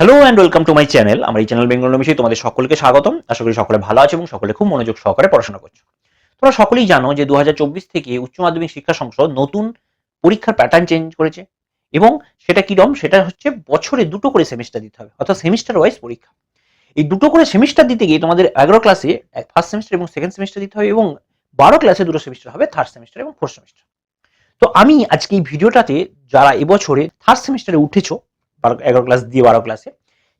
Hello and welcome to my channel আমার এই channel Bengal বিষয়ে তোমাদের সকলকে স্বাগতম। আশা করি সকলে ভালো আছে এবং সকলে খুব মনোযোগ সহকারে পড়াশোনা করছ। তোমরা সকলেই জানো যে দু হাজার চব্বিশ থেকে উচ্চ মাধ্যমিক শিক্ষা সংসদ নতুন পরীক্ষার প্যাটার্ন চেঞ্জ করেছে এবং সেটা কিরম? সেটা হচ্ছে বছরে দুটো করে সেমিস্টার দিতে হবে, অর্থাৎ সেমিস্টার ওয়াইজ পরীক্ষা। এই দুটো করে সেমিস্টার দিতে গিয়ে তোমাদের এগারো ক্লাসে ফার্স্ট সেমিস্টার এবং সেকেন্ড সেমিস্টার দিতে হবে এবং বারো ক্লাসে দুটো সেমিস্টার হবে থার্ড সেমিস্টার এবং ফোর্থ সেমিস্টার তো আমি আজকে এই ভিডিওটাতে যারা এবছরে থার্ড সেমিস্টারে উঠেছো বারো, এগারো ক্লাস দিয়ে বারো ক্লাসে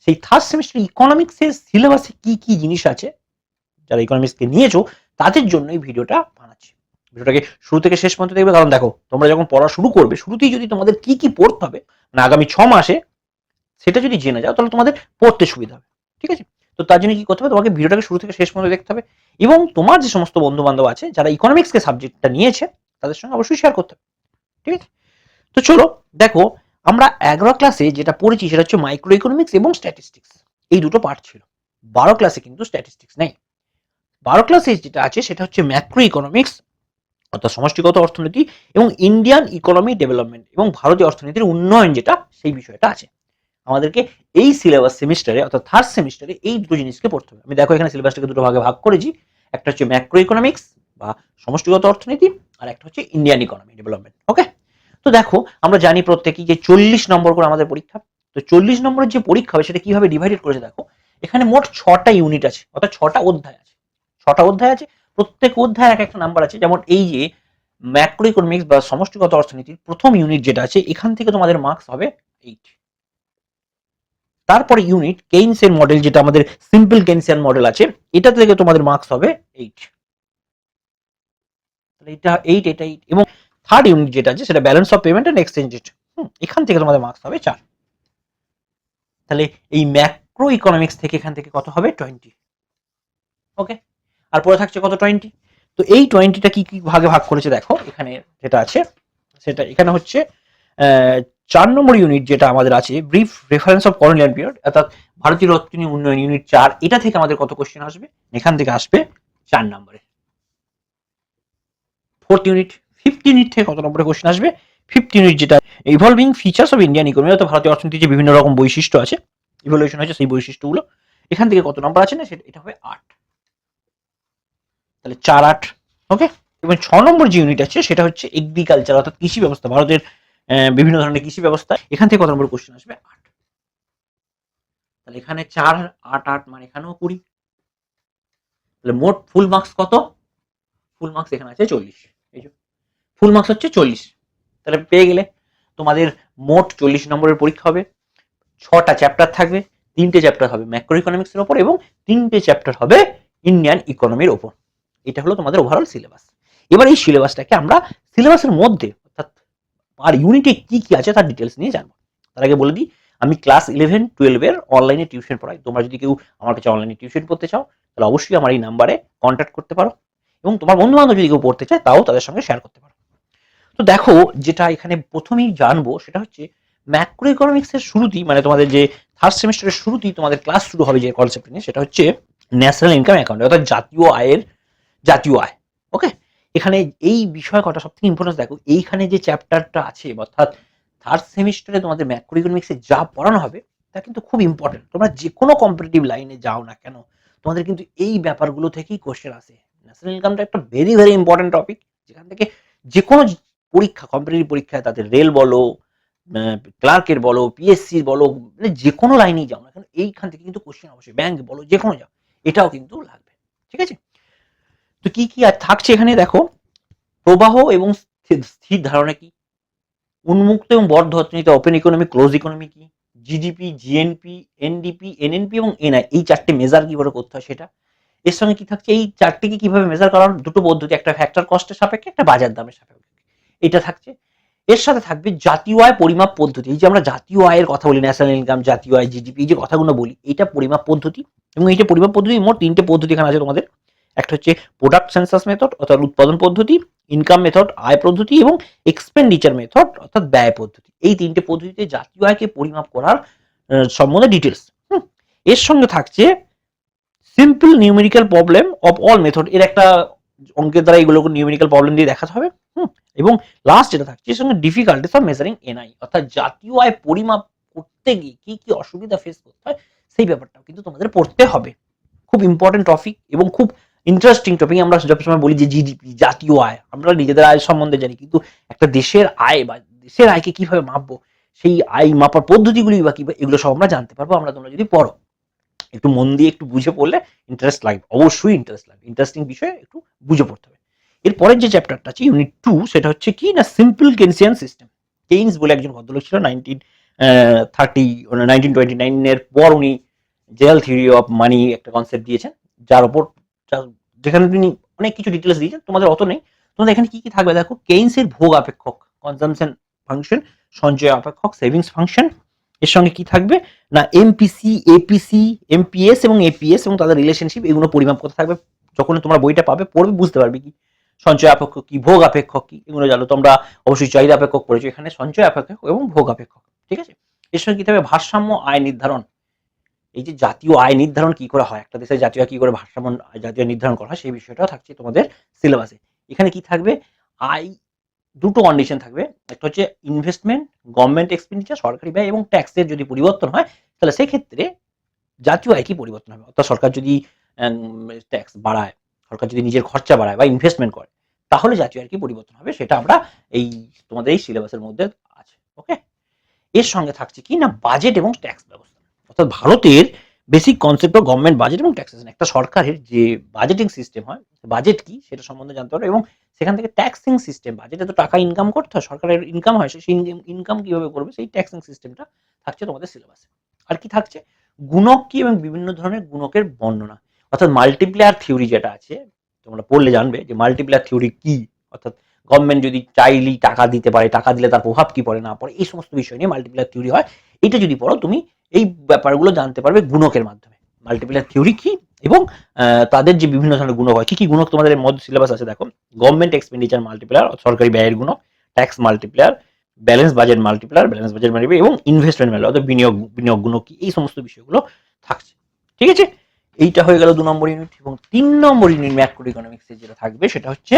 সেই থার্ড সেমিস্টার ইকোনমিক্সের সিলেবাসে কি কি জিনিস আছে? যারা ইকোনমিক্সকে নিয়েছো, তাদের জন্য এই ভিডিওটা বানাচ্ছি। ভিডিওটাকে শুরু থেকে শেষ পর্যন্ত দেখবে, কারণ দেখো, তোমরা যখন পড়া শুরু করবে, শুরুতেই যদি তোমাদের কি কি পড়তে হবে, না আগামী ছ মাসে, সেটা যদি জেনে যাও, তাহলে তোমাদের পড়তে সুবিধা হবে। ঠিক আছে? তো তার জন্য কি করতে হবে? তোমাকে ভিডিওটাকে শুরু থেকে শেষ পর্যন্ত দেখতে হবে। এবং তোমার যে সমস্ত বন্ধু বান্ধব আছে, যারা ইকোনমিক্সকে সাবজেক্টটা নিয়েছে, তাদের সঙ্গে অবশ্যই শেয়ার করতে হবে। ঠিক আছে? তো চলো, দেখো আমরা এগারো ক্লাসে যেটা পড়েছি সেটা হচ্ছে মাইক্রো ইকোনমিক্স এবং স্ট্যাটিস্টিক্স এই দুটো পার্ট ছিল। বারো ক্লাসে কিন্তু স্ট্যাটিস্টিক্স নেই। বারো ক্লাসে যেটা আছে সেটা হচ্ছে ম্যাক্রো ইকোনমিক্স অর্থাৎ সমষ্টিগত অর্থনীতি এবং ইন্ডিয়ান ইকোনমি ডেভেলপমেন্ট এবং ভারতীয় অর্থনীতির উন্নয়ন যেটা, সেই বিষয়টা আছে। আমাদেরকে এই সিলেবাস সেমিস্টারে অর্থাৎ থার্ড সেমিস্টারে এই দুটো জিনিসকে পড়তে হবে। আমি দেখো এখানে সিলেবাসটাকে দুটো ভাগে ভাগ করেছি। একটা হচ্ছে ম্যাক্রো ইকোনমিক্স বা সমষ্টিগত অর্থনীতি, আর একটা হচ্ছে ইন্ডিয়ান ইকোনমি ডেভেলপমেন্ট ওকে তো দেখো, আমরা জানি প্রত্যেকেই যে চল্লিশ নম্বর করে আমাদের পরীক্ষা। তো চল্লিশ নম্বরের যে পরীক্ষা হবে, সেটা কীভাবে ডিভাইডেড করেছে দেখো? এখানে মোট ছটা ইউনিট আছে, অর্থাৎ ছটা অধ্যায় আছে। ছটা অধ্যায় আছে, প্রত্যেক অধ্যায় এক একটা নাম্বার আছে। যেমন এই যে ম্যাক্রো ইকোনমিক্স বা সমষ্টিগত অর্থনীতির প্রথম ইউনিট যেটা আছে, এখান থেকে তোমাদের মার্কস হবে এইট তারপরে ইউনিট কেইনসের মডেল যেটা আমাদের সিম্পল কেইনসিয়ান মডেল আছে, এটা থেকে তোমাদের মার্কস হবে এইট এটা এইট এটা এইট এবং থার্ড ইউনিট যেটা আছে, সেটা balance of payment and exchange rate এখান থেকে তোমাদের মার্কস হবে চার। তাহলে এই ম্যাক্রো ইকোনমিক্স থেকে এখান থেকে কত হবে? টোয়েন্টি ওকে আর পরে থাকছে কত? টোয়েন্টি তো এই টোয়েন্টিটা কি কি ভাগে ভাগ করেছে দেখো, এখানে যেটা আছে, সেটা এখানে হচ্ছে চার নম্বর ইউনিট যেটা আমাদের আছে brief reference of colonial period অর্থাৎ ভারতীয় রপ্তানি উন্নয়ন ইউনিট চার, এটা থেকে আমাদের কত কোশ্চেন আসবে? এখান থেকে আসবে চার নম্বরে। ফোর্থ ইউনিট ফিফথ ইউনিট থেকে কত নম্বরে কোশ্চেন আসবে? ফিফথ ইউনিট যেটা evolving features of Indian economy অর্থাৎ ভারতীয় অর্থনীতির যে বিভিন্ন রকম বৈশিষ্ট্য আছে ইভলিউশন হয়েছে সেই বৈশিষ্ট্যগুলো, এখান থেকে কত নম্বর আছে না, সেটা এটা হবে আট। তাহলে চার আট ওকে এবং ছ নম্বর যে ইউনিট আছে, সেটা হচ্ছে এগ্রিকালচার অর্থাৎ কৃষি ব্যবস্থা, ভারতের বিভিন্ন ধরনের কৃষি ব্যবস্থা। এখান থেকে কত নম্বর কোশ্চেন আসবে? আট। তাহলে এখানে চার, আট আট মানে এখানেও কুড়ি। তাহলে মোট ফুল মার্কস কত? ফুল মার্কস এখানে আছে চল্লিশ। এই যে ফুল মার্কস হচ্ছে চল্লিশ। তাহলে পেয়ে গেলে তোমাদের মোট চল্লিশ নম্বরের পরীক্ষা হবে। ছটা চ্যাপ্টার থাকবে, তিনটে চ্যাপ্টার হবে ম্যাক্রো ইকোনমিক্সের ওপর এবং তিনটে চ্যাপ্টার হবে ইন্ডিয়ান ইকোনমির ওপর এটা হলো তোমাদের ওভারঅল সিলেবাস এবার এই সিলেবাসটাকে আমরা সিলেবাসের মধ্যে, অর্থাৎ আর ইউনিটে কি কি আছে তার ডিটেলস নিয়ে জানব। তার আগে বলে দিই, আমি ক্লাস ইলেভেন টুয়েলভের অনলাইনে টিউশন পড়াই। তোমরা যদি কেউ আমার কাছে অনলাইনে টিউশন পড়তে চাও, তাহলে অবশ্যই আমার এই নাম্বারে কন্ট্যাক্ট করতে পারো। এবং তোমার বন্ধু বান্ধব যদি কেউ পড়তে চায়, তাও তাদের সঙ্গে শেয়ার করতে পারো। তো দেখো, যেটা এখানে প্রথমেই জানব সেটা হচ্ছে ম্যাক্রো ইকোনমিক্সের শুরুতেই মানে তোমাদের যে থার্ড সেমিস্টারের শুরুতেই তোমাদের ক্লাস শুরু হবে যে কনসেপ্ট নিয়ে, সেটা হচ্ছে ন্যাশনাল ইনকাম অ্যাকাউন্ট অর্থাৎ জাতীয় আয়ের জাতীয় আয় ওকে এখানে এই বিষয় কটা সব থেকে ইম্পর্টেন্স দেখো, এইখানে যে চ্যাপ্টারটা আছে, অর্থাৎ থার্ড সেমিস্টারে তোমাদের ম্যাক্রো ইকোনমিক্সে যা পড়ানো হবে, তা কিন্তু খুব ইম্পর্টেন্ট তোমরা যে কোনো কম্পিটিটিভ লাইনে যাও না কেন, তোমাদের কিন্তু এই ব্যাপারগুলো থেকেই কোশ্চেন আসে। ন্যাশনাল ইনকামটা একটা ভেরি ভেরি ইম্পর্টেন্ট টপিক যেখান থেকে যে কোনো পরীক্ষা কম্পিটিটিভ পরীক্ষায় তাদের রেল বলো ক্লার্কের বলো পিএসসির বলো মানে যে কোনো লাইনেই যাও না কেন, এইখান থেকে কিন্তু কোশ্চেন অবশ্যই ব্যাংক বলো যে কোনো যাও, এটাও কিন্তু লাগবে, ঠিক আছে? তো কি কি আর থাকছে এখানে দেখো? প্রবাহ এবং স্থির- ধারণা কি? উন্মুক্ত এবং বদ্ধ অর্থনীতি ওপেন ইকোনমি ক্লোজ ইকোনমি কি? জিডিপি জিএনপি এনডিপি এনএনপি এবং এনআই এই চারটে মেজার কীভাবে করতে হয় সেটা? এর সঙ্গে কি থাকছে? এই চারটিকে কীভাবে মেজার করার দুটো পদ্ধতি, একটা ফ্যাক্টর কস্টের সাপেক্ষে, একটা বাজার দামের সাপেক্ষে। এটা থাকছে। এর সাথে থাকবে জাতীয় আয় পরিমাপ পদ্ধতি। এই যে আমরা জাতীয় আয়ের কথা বলি ন্যাশনাল ইনকাম জাতীয় আয় জিডিপি এই যে কথাগুলো বলি, এটা পরিমাপ পদ্ধতি। এবং এইটা পরিমাপ পদ্ধতি, মোট তিনটে পদ্ধতি এখানে আছে তোমাদের। একটা হচ্ছে প্রোডাক্ট সেন্সাস মেথড অর্থাৎ উৎপাদন পদ্ধতি ইনকাম মেথড আয় পদ্ধতি এবং এক্সপেন্ডিচার মেথড অর্থাৎ ব্যয় পদ্ধতি। এই তিনটে পদ্ধতিতে জাতীয় আয়কে পরিমাপ করার সম্বন্ধে ডিটেলস এর সঙ্গে থাকছে simple numerical problem of all method এর একটা অঙ্কের দ্বারা এগুলোকে নিউমেরিক্যাল প্রবলেম দিয়ে দেখাতে হবে, হুম? এবং লাস্ট যেটা থাকছে সঙ্গে ডিফিকাল্টিস অফ মেজারিং এনআই অর্থাৎ জাতীয় আয় পরিমাপ করতে গিয়ে কি কি অসুবিধা ফেস করতে হয়, সেই ব্যাপারটাও কিন্তু তোমাদের পড়তে হবে। খুব ইম্পর্টেন্ট টপিক এবং খুব ইন্টারেস্টিং টপিক আমরা সবসময় বলি যে জিডিপি জাতীয় আয়, আমরা নিজেদের আয় সম্বন্ধে জানি, কিন্তু একটা দেশের আয় বা দেশের আয়কে কীভাবে মাপবো, সেই আয় মাপার পদ্ধতিগুলি বা কি এগুলো সব আমরা জানতে পারব, আমরা তোমরা যদি পড়ো। একটু মন দিয়ে একটু বুঝে পড়লে ইন্টারেস্ট লাগবে, অবশ্যই ইন্টারেস্ট লাগবে। ইন্টারেস্টিং বিষয়ে একটু বুঝে পড়তে হবে। এরপরের যে চ্যাপ্টারটা আছে ইউনিট টু সেটা হচ্ছে কি না সিম্পল কেনসিয়ান সিস্টেম কেইনস বলে একজন ভদ্রলোক ছিল নাইনটিন থার্টি নাইনটিন টোয়েন্টি নাইনের পর উনি জেল থিওরি অফ মানি একটা কনসেপ্ট দিয়েছেন, যার ওপর যেখানে তিনি অনেক কিছু ডিটেলস দিয়েছেন, তোমাদের অত নেই। তোমাদের এখানে কি কি থাকবে? দেখো কেইনসের ভোগ আপেক্ষক কনজামশন ফাংশন সঞ্চয় অপেক্ষক সেভিংস ফাংশন এর সঙ্গে কি থাকবে? না এমপিসি এপিসি এমপিএস এবং এপিএস এবং তাদের রিলেশনশিপ এগুলো পরিমাপ করতে থাকবে। যখন তোমরা বইটা পাবে, পড়বে, বুঝতে পারবে কি? সঞ্চয় আপেক্ষক কি, ভোগ আপেক্ষক কি, এগুলো জানো। তোমরা অবশ্যই চাহিদা আপেক্ষক পড়েছো এখানে, সঞ্চয় আপেক্ষক এবং ভোগ আপেক্ষক, ঠিক আছে? এর সঙ্গে কি থাকবে? ভারসাম্য আয় নির্ধারণ। এই যে জাতীয় আয় নির্ধারণ কি করে হয়? একটা দেশের জাতীয় কি করে ভারসাম্য, জাতীয় নির্ধারণ করা হয়, সেই বিষয়টাও থাকছে তোমাদের সিলেবাসে এখানে কি থাকবে? আয় দুটো কন্ডিশন থাকবে। একটা হচ্ছে ইনভেস্টমেন্ট গভর্নমেন্ট এক্সপেন্ডিচার সরকারি ব্যয় এবং ট্যাক্সের যদি পরিবর্তন হয়, তাহলে সেক্ষেত্রে জাতীয় আয় কি পরিবর্তন হবে? অর্থাৎ সরকার যদি ট্যাক্স বাড়ায়, সরকার যদি নিজের খরচা বাড়ায় বা ইনভেস্টমেন্ট করে, তাহলে জাতীয় আয় কি পরিবর্তন হবে সেটা আমরা এই, তোমাদের এই সিলেবাসের মধ্যে আছে ওকে এর সঙ্গে থাকছে কি না বাজেট এবং ট্যাক্স ব্যবস্থা। অর্থাৎ ভারতের basic concept of government budget এবং ট্যাক্সেশন একটা সরকারের যে বাজেটিং সিস্টেম হয় বাজেট কি সেটা সম্বন্ধে জানতে পারবে এবং সেখান থেকে ট্যাক্সিং সিস্টেম বাজেটে তো টাকা ইনকাম করতে হয়, সরকারের ইনকাম হয় সেই ইনকাম কীভাবে করবে, সেই ট্যাক্সিং সিস্টেমটা থাকছে তোমাদের সিলেবাসে আর কি থাকছে? গুণক কি এবং বিভিন্ন ধরনের গুণকের বর্ণনা। অর্থাৎ মাল্টিপ্লেয়ার থিওরি যেটা আছে, তোমরা পড়লে জানবে যে মাল্টিপ্লেয়ার থিওরি কি? অর্থাৎ গভর্নমেন্ট যদি চাইলেই টাকা দিতে পারে, টাকা দিলে তার প্রভাব কি পড়ে, না পড়ে, এই সমস্ত বিষয় নিয়ে মাল্টিপ্লেয়ার থিওরি হয়। এটা যদি পড়ো, তুমি এই ব্যাপারগুলো জানতে পারবে গুণকের মাধ্যমে। মাল্টিপ্লেয়ার থিওরি কি? এবং তাদের যে বিভিন্ন ধরনের গুণক হয়, কি কি গুণক তোমাদের মধ্যে সিলেবাস আছে দেখো? গভর্নমেন্ট এক্সপেন্ডিচার মাল্টিপ্লেয়ার সরকারি ব্যয়ের গুণক tax multiplier balance budget multiplier balance budget multiplier এবং ইনভেস্টমেন্ট ভ্যালু অর্থাৎ বিনিয়োগ বিনিয়োগ গুণক কি? এই সমস্ত বিষয়গুলো থাকছে। ঠিক আছে? এইটা হয়ে গেল দু নম্বর ইউনিট এবং তিন নম্বর ইউনিট ম্যাক্রো ইকোনমিক্সে যেটা থাকবে সেটা হচ্ছে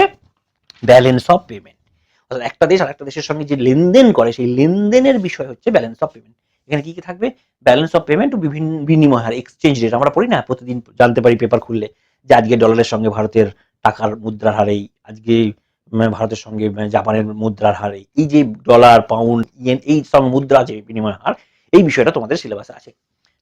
ব্যালেন্স অফ পেমেন্ট অর্থাৎ একটা দেশ আর একটা দেশের সঙ্গে যে লেনদেন করে, সেই লেনদেনের বিষয় হচ্ছে ব্যালেন্স অফ পেমেন্ট এখানে কি কি থাকবে? ব্যালেন্স অফ পেমেন্ট বিভিন্ন বিনিময় হার এক্সচেঞ্জ রেট আমরা পড়ি না? প্রতিদিন জানতে পারি পেপার খুললে যে আজকে ডলারের সঙ্গে ভারতের টাকার মুদ্রার হারেই আজকে ভারতের সঙ্গে জাপানের মুদ্রার হারে, এই যে ডলার পাউন্ড ইয়েন এই সব মুদ্রা যে বিনিময় হার এই বিষয়টা তোমাদের সিলেবাসে আছে।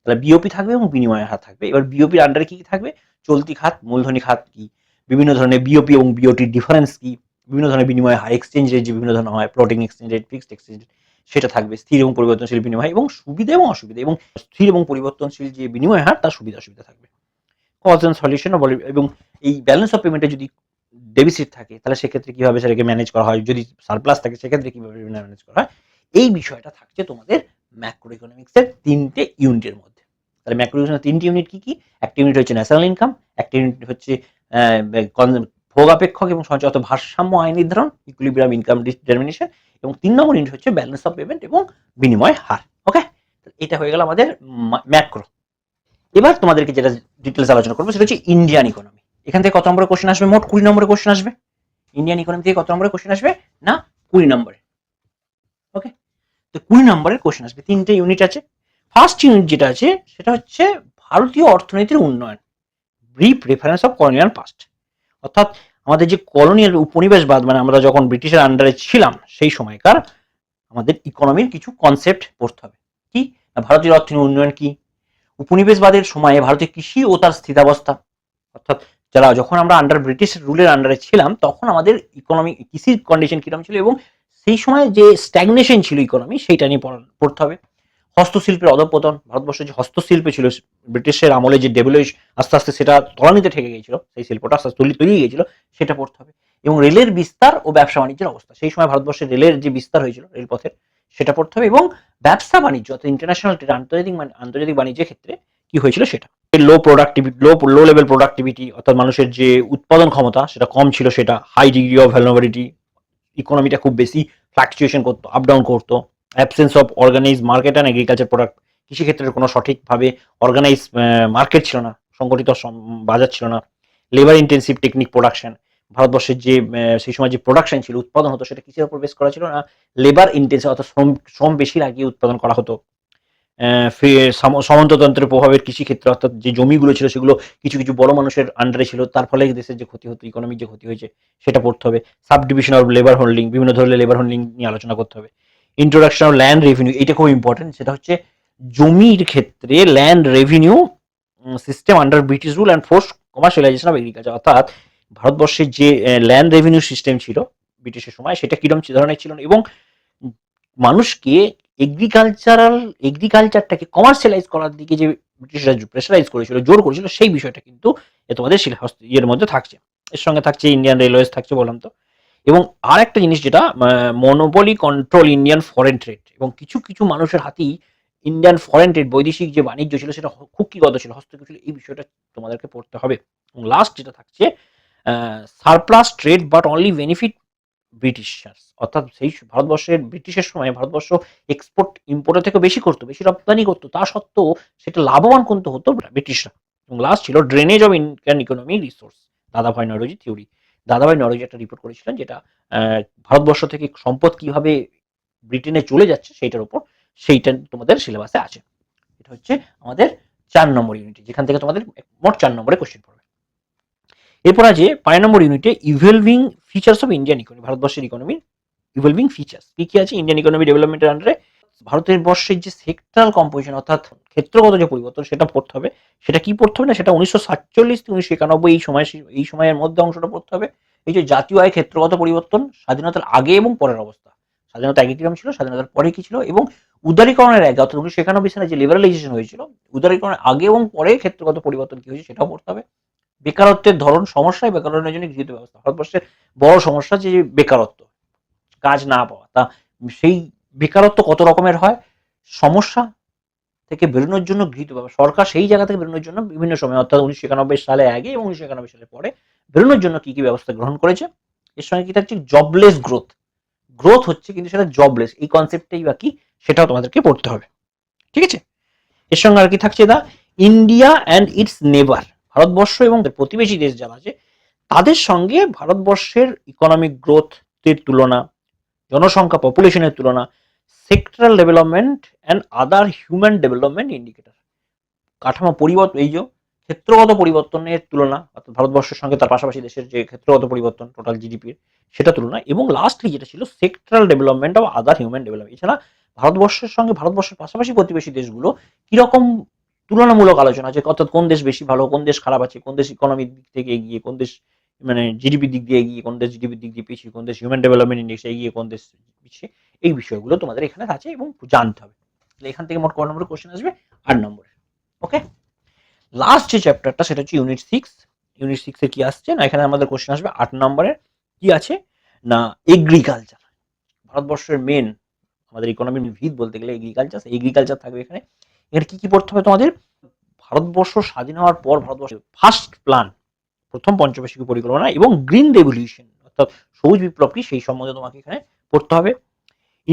তাহলে বিওপি থাকবে এবং বিনিময় হার থাকবে। এবার বিওপির আন্ডারে কি কি থাকবে? চলতি খাত, মূলধনী খাত কি? বিভিন্ন ধরনের বিওপি এবং বিওটির ডিফারেন্স কি? বিভিন্ন ধরনের বিনিময় হার এক্সচেঞ্জ রেট যে বিভিন্ন ধরনের হয় floating exchange rate fixed exchange rate সেটা থাকবে স্থির এবং পরিবর্তনশীল বিনিময় এবং সুবিধা এবং অসুবিধা এবং স্থির এবং পরিবর্তনশীল যে বিনিময় হার, তার সুবিধা অসুবিধা থাকবে। কজ অ্যান্ড সলিউশন এবং এই ব্যালেন্স অফ পেমেন্টে যদি ডেবিসিট থাকে, তাহলে সেক্ষেত্রে কীভাবে সেটাকে ম্যানেজ করা হয়? যদি সারপ্লাস থাকে, সেক্ষেত্রে কীভাবে ম্যানেজ করা হয়? এই বিষয়টা থাকছে তোমাদের ম্যাক্রো ইকোনমিক্সের তিনটে ইউনিটের মধ্যে। তাহলে ম্যাক্রো ইকোনমিক্সের তিনটি ইউনিট কি কি? একটা ইউনিট হচ্ছে ন্যাশনাল ইনকাম একটা ইউনিট হচ্ছে ভোগাপেক্ষক এবং সঞ্চয় অর্থাৎ ভারসাম্য আয় নির্ধারণ ইকুইলিব্রিয়াম ইনকাম ডিটারমিনেশন এবং তিন নম্বর ইউনিট হচ্ছে ব্যালেন্স অফ পেমেন্ট এবং বিনিময় হার ওকে এটা হয়ে গেল আমাদের ম্যাক্রো এবার তোমাদেরকে যেটা ডিটেলস আলোচনা করব সেটা হচ্ছে ইন্ডিয়ান ইকোনমি এখান থেকে কত নম্বরের কোশ্চেন আসবে? মোট কুড়ি নম্বরের কোশ্চেন আসবে। ইন্ডিয়ান ইকোনমি থেকে কত নম্বরের কোশ্চেন আসবে? না, কুড়ি নম্বরে। ওকে তো কুড়ি নম্বরের কোশ্চেন আসবে। তিনটে ইউনিট আছে। ফার্স্ট ইউনিট যেটা আছে, সেটা হচ্ছে ভারতীয় অর্থনীতির উন্নয়ন। Brief reference of colonial past অর্থাৎ আমাদের যে কলোনিয়াল উপনিবেশবাদ মানে আমরা যখন ব্রিটিশের আন্ডারে ছিলাম, সেই সময়কার আমাদের ইকোনমির কিছু কনসেপ্ট পড়তে হবে। কি? ভারতীয় অর্থনীতির উন্নয়ন কি? উপনিবেশবাদের সময়ে ভারতের কৃষি ও তার স্থিতাবস্থা। অর্থাৎ যারা যখন আমরা আন্ডার ব্রিটিশ রুলের আন্ডারে ছিলাম, তখন আমাদের ইকোনমি কৃষির কন্ডিশন কীরকম ছিল এবং সেই সময় যে স্ট্যাগনেশন ছিল ইকোনমি সেইটা নিয়ে পড়া- পড়তে হবে। হস্তশিল্পের অধপতন ভারতবর্ষের যে হস্তশিল্পে ছিল, ব্রিটিশের আমলে যে ডেভেলপ আস্তে আস্তে সেটা তলানিতে ঠেকে গিয়েছিল, সেই শিল্পটা আস্তে আস্তে তৈরি গিয়েছিল, সেটা পড়তে হবে। এবং রেলের বিস্তার ও ব্যবসা বাণিজ্যের অবস্থা, সেই সময় ভারতবর্ষের রেলের যে বিস্তার হয়েছিল রেলপথের, সেটা পড়তে হবে। এবং ব্যবসা বাণিজ্য, অর্থাৎ ইন্টারন্যাশনাল ট্রেড আন্তর্জাতিক বাণি- আন্তর্জাতিক বাণিজ্যের ক্ষেত্রে কি হয়েছিল সেটা? Low productivity low low level productivity অর্থাৎ মানুষের যে উৎপাদন ক্ষমতা, সেটা কম ছিল, সেটা হাই ডিগ্রি অফ ভ্যালনাবিলিটি ইকোনমিটা খুব বেশি ফ্লাকচুয়েশন করতো আপ ডাউন করতো। Absence of organise market and agriculture product কৃষিক্ষেত্রের কোনো সঠিকভাবে অর্গানাইজ মার্কেট ছিল না, সংগঠিত বাজার ছিল না। লেবার ইন্টেন্সিভ টেকনিক প্রোডাকশন ভারতবর্ষের যে সেই সময় যে প্রোডাকশন ছিল, উৎপাদন হতো, সেটা কিসের উপর বেস করা ছিল না। লেবার ইন্টেন্সিভ অর্থাৎ শ্রম শ্রম বেশি লাগিয়ে উৎপাদন করা হতো। সামন্ততন্ত্রের প্রভাবের কৃষিক্ষেত্রে অর্থাৎ যে জমিগুলো ছিল, সেগুলো কিছু কিছু বড় মানুষের আন্ডারে ছিল। তার ফলে দেশের যে ক্ষতি হতো ইকোনমিক যে ক্ষতি হয়েছে, সেটা পড়তে হবে। Subdivision of labour holding বিভিন্ন ধরনের লেবার হোল্ডিং নিয়ে আলোচনা করতে হবে। ইন্ট্রোডাকশন অফ ল্যান্ড রেভিনিউ এটা খুব ইম্পর্টেন্ট সেটা হচ্ছে জমির ক্ষেত্রে land revenue system under British rule and force commercialisation of agriculture অর্থাৎ ভারতবর্ষের যে ল্যান্ড রেভিনিউ সিস্টেম ছিল ব্রিটিশের সময়, সেটা কিরম ধরনের ছিল এবং মানুষকে এগ্রিকালচারাল এগ্রিকালচারটাকে কমার্শিয়ালাইজ করার দিকে যে ব্রিটিশরা প্রেশারাইজ করেছিল, জোর করেছিল, সেই বিষয়টা কিন্তু তোমাদের সিলেবাস ইয়ের মধ্যে থাকছে। এর সঙ্গে থাকছে ইন্ডিয়ান রেলওয়েজ থাকছে বললাম তো। এবং আর একটা জিনিস যেটা monopoly control Indian foreign trade এবং কিছু কিছু মানুষের হাতেই ইন্ডিয়ান ফরেন ট্রেড বৈদেশিক যে বাণিজ্য ছিল সেটা খুকিগত ছিল, হস্তক্ষেপ ছিল, এই বিষয়টা তোমাদেরকে পড়তে হবে। এবং লাস্ট যেটা থাকছে surplus trade but only benefit Britishers অর্থাৎ সেই ভারতবর্ষের, ব্রিটিশের সময় ভারতবর্ষ এক্সপোর্ট ইম্পোর্টের থেকে বেশি করতো, বেশি রপ্তানি করতো, তা সত্ত্বেও সেটা লাভবান কিন্তু হতো ব্রিটিশরা এবং লাস্ট ছিল drainage of Indian economic resource Dadabhai Naoroji theory দাদাভাই নরোজি একটা রিপোর্ট করেছিলেন যেটা ভারতবর্ষ থেকে সম্পদ কীভাবে ব্রিটেনে চলে যাচ্ছে সেইটার উপর, সেইটা তোমাদের সিলেবাসে আছে। এটা হচ্ছে আমাদের চার নম্বর ইউনিট যেখান থেকে তোমাদের মোট চার নম্বরে কোশ্চেন পড়বে। এরপর আছে পাঁচ নম্বর ইউনিটে evolving features of Indian economy ভারতবর্ষের ইকোনমির ইভলভিং ফিচার্স কি কি আছে? ইন্ডিয়ান ইকোনমি ডেভেলপমেন্টের আন্ডারে ভারতের বর্ষের যে সেক্টরাল কম্পোজিশন অর্থাৎ ক্ষেত্রগত যে পরিবর্তন সেটা পড়তে হবে, সেটা কি পড়তে হবে না? সেটা উনিশশো সাতচল্লিশ থেকে উনিশশো একানব্বই এই সময়, এই সময়ের মধ্যে অংশটা পড়তে হবে। এই যে জাতীয় আয় ক্ষেত্রগত পরিবর্তন, স্বাধীনতার আগে এবং পরের অবস্থা। স্বাধীনতা আগে কীরকম ছিল, স্বাধীনতার পরে কি ছিল? এবং উদারীকরণের আগে, অর্থাৎ উনিশশো একানব্বই সালে যে লিবারালাইজেশন হয়েছিল, উদারীকরণের আগে এবং পরে ক্ষেত্রগত পরিবর্তন কি হয়েছে সেটাও পড়তে হবে। বেকারত্বের ধরন সমস্যায় বেকারত্বের জন্য গৃহীত ব্যবস্থা। ভারতবর্ষের বড় সমস্যা যে বেকারত্ব, কাজ না পাওয়া। তা সেই বেকারত্ব কত রকমের হয়? সমস্যা থেকে বেরোনোর জন্য গৃহীত সরকার সেই জায়গা থেকে বেরোনোর জন্য বিভিন্ন সময়, অর্থাৎ উনিশশো একানব্বই সালে আগে এবং উনিশশো একানব্বই সালে পরে বেরোনোর জন্য কি কি ব্যবস্থা গ্রহণ করেছে? এর সঙ্গে কি থাকছে জবলেস গ্রোথ গ্রোথ হচ্ছে কিন্তু সেটা জবলেস এই কনসেপ্টটাই বা কি সেটাও তোমাদেরকে পড়তে হবে। ঠিক আছে? এর সঙ্গে আর কি থাকছে দা? ইন্ডিয়া অ্যান্ড ইটস নেবার ভারতবর্ষ এবং প্রতিবেশী দেশ যারা আছে, তাদের সঙ্গে ভারতবর্ষের ইকোনমিক গ্রোথের তুলনা জনসংখ্যা পপুলেশনের তুলনা sectoral development and other human development indicator কাঠামো পরিবর্তন এই যে ক্ষেত্রগত পরিবর্তনের তুলনা, অর্থাৎ ভারতবর্ষের সঙ্গে তার পাশাপাশি দেশের যে ক্ষেত্রগত পরিবর্তন টোটাল জিডিপির সেটা তুলনা, এবং লাস্টলি যেটা ছিল sectoral development of other human development এছাড়া ভারতবর্ষের সঙ্গে ভারতবর্ষের পাশাপাশি প্রতিবেশী দেশগুলো কীরকম তুলনামূলক আলোচনা আছে, অর্থাৎ কোন দেশ বেশি ভালো, কোন দেশ খারাপ আছে, কোন দেশ ইকোনমিক দিক থেকে এগিয়ে, কোন দেশ মানে জিডিপি দিক দিয়ে এগিয়ে, কোন দেশ জিডিপি দিক দিয়ে পিছিয়ে, কোন দেশ হিউম্যান ডেভেলপমেন্ট ইন্ডেক্সে এগিয়ে, কোন দেশ পিছিয়ে, এই বিষয়গুলো তোমাদের এখানে আছে এবং জানতে হবে। তাহলে এখান থেকে মোট ক নম্বরের কোশ্চেন আসবে? আট নম্বরে ওকে লাস্ট যে চ্যাপ্টারটা সেটা হচ্ছে ইউনিট সিক্স ইউনিট সিক্সে কি আসছে? না, এখানে আমাদের কোশ্চেন আসবে আট নম্বরের। কি আছে? না এগ্রিকালচার ভারতবর্ষের মেন আমাদের ইকোনমির ভিত বলতে গেলে এগ্রিকালচার এগ্রিকালচার থাকবে এখানে। এর কি কি পড়তে হবে তোমাদের? ভারতবর্ষ স্বাধীন হওয়ার পর ভারতবর্ষের ফার্স্ট প্ল্যান প্রথম পঞ্চবার্ষিকী পরিকল্পনা এবং গ্রিন রেভলিউশন, অর্থাৎ সবুজ বিপ্লব কি সেই সম্বন্ধে তোমাকে এখানে পড়তে হবে।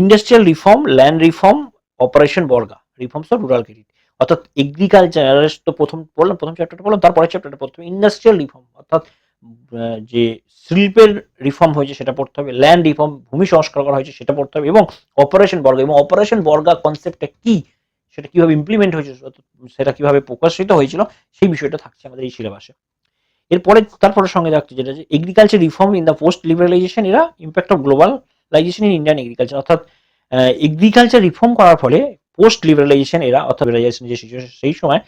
Industrial reform, land reform, operation Barga, reforms of rural credit, অর্থাৎ এগ্রিকালচার তো প্রথম পড়লাম প্রথম চ্যাপ্টারটা পড়লাম তারপরের চ্যাপ্টারটা হবে। ইন্ডাস্ট্রিয়াল রিফর্ম, অর্থাৎ যে শিল্পের রিফর্ম হয়েছে সেটা পড়তে হবে, ল্যান্ড রিফর্ম, ভূমি সংস্কার করা হয়েছে সেটা পড়তে হবে এবং অপারেশন বর্গা, এবং অপারেশন বর্গা কনসেপ্টটা কি? সেটা কীভাবে ইমপ্লিমেন্ট হয়েছে সেটা কীভাবে প্রকাশিত হয়েছিল, সেই বিষয়টা থাকছে আমাদের এই সিলেবাসে এরপরে তারপরে সঙ্গে থাকছে যেটা যে agriculture reform in the post liberalisation এরা impact of globalisation in Indian agriculture অর্থাৎ এগ্রিকালচার রিফর্ম করার ফলে পোস্ট লিবারালাইজেশন এরা অর্থাৎ লিবারালাইজেশন যে situation, সেই সময়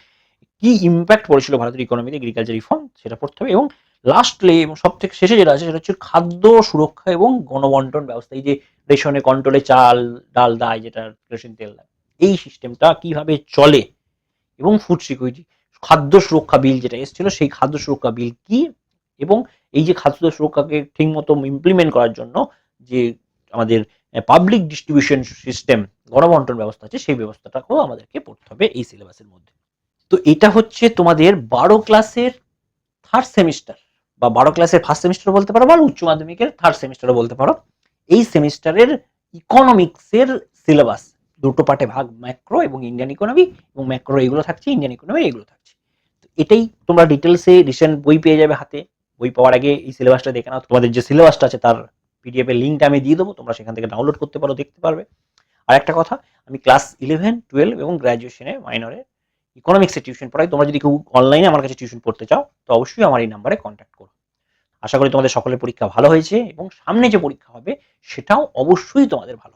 কি ইম্প্যাক্ট পড়েছিল ভারতের ইকোনমিতে এগ্রিকালচার রিফর্ম সেটা পড়তে হবে। এবং লাস্টলি এবং সব থেকে শেষে যেটা আছে, সেটা হচ্ছে খাদ্য সুরক্ষা এবং গণবন্টন ব্যবস্থা। এই যে রেশনে কন্ট্রোলে চাল, ডাল দায় যেটা রেশন তেল দেয় এই সিস্টেমটা কীভাবে চলে এবং ফুড সিকিউরিটি খাদ্য সুরক্ষা বিল যেটা এসেছিল, সেই খাদ্য সুরক্ষা বিল কি এবং এই যে খাদ্য সুরক্ষাকে ঠিকমতো ইমপ্লিমেন্ট করার জন্য যে আমাদের পাবলিক ডিস্ট্রিবিউশন সিস্টেম গণবন্টন ব্যবস্থা আছে, সেই ব্যবস্থাটাকেও আমাদেরকে পড়তে হবে এই সিলেবাসের মধ্যে। তো এটা হচ্ছে তোমাদের বারো ক্লাসের থার্ড সেমিস্টার বা বারো ক্লাসের ফার্স্ট সেমিস্টার বলতে পারো বা উচ্চ মাধ্যমিকের থার্ড সেমিস্টারও বলতে পারো। এই সেমিস্টারের ইকোনমিক্সের সিলেবাস দুটো পার্টে ভাগ ম্যাক্রো এবং ইন্ডিয়ান ইকোনমি এবং ম্যাক্রো এগুলো থাকছে, ইন্ডিয়ান ইকোনমি এগুলো থাকছে। তো এটাই তোমরা ডিটেলসে রিসেন্ট বই পেয়ে যাবে হাতে। বই পাওয়ার আগে এই সিলেবাসটা দেখে নাও। তোমাদের যে সিলেবাসটা আছে তার পিডিএফ এর লিঙ্কটা আমি দিয়ে দেবো। তোমরা সেখান থেকে ডাউনলোড করতে পারো, দেখতে পারবে। আর একটা কথা, আমি ক্লাস ইলেভেন টুয়েলভ এবং গ্র্যাজুয়েশনে মাইনরে ইকোনমিক্সে টিউশন পড়াই। তোমরা যদি কেউ অনলাইনে আমার কাছে টিউশন পড়তে চাও, তো অবশ্যই আমার এই নাম্বারে কন্ট্যাক্ট করো। আশা করি তোমাদের সকলের পরীক্ষা ভালো হয়েছে এবং সামনে যে পরীক্ষা হবে, সেটাও অবশ্যই তোমাদের ভালো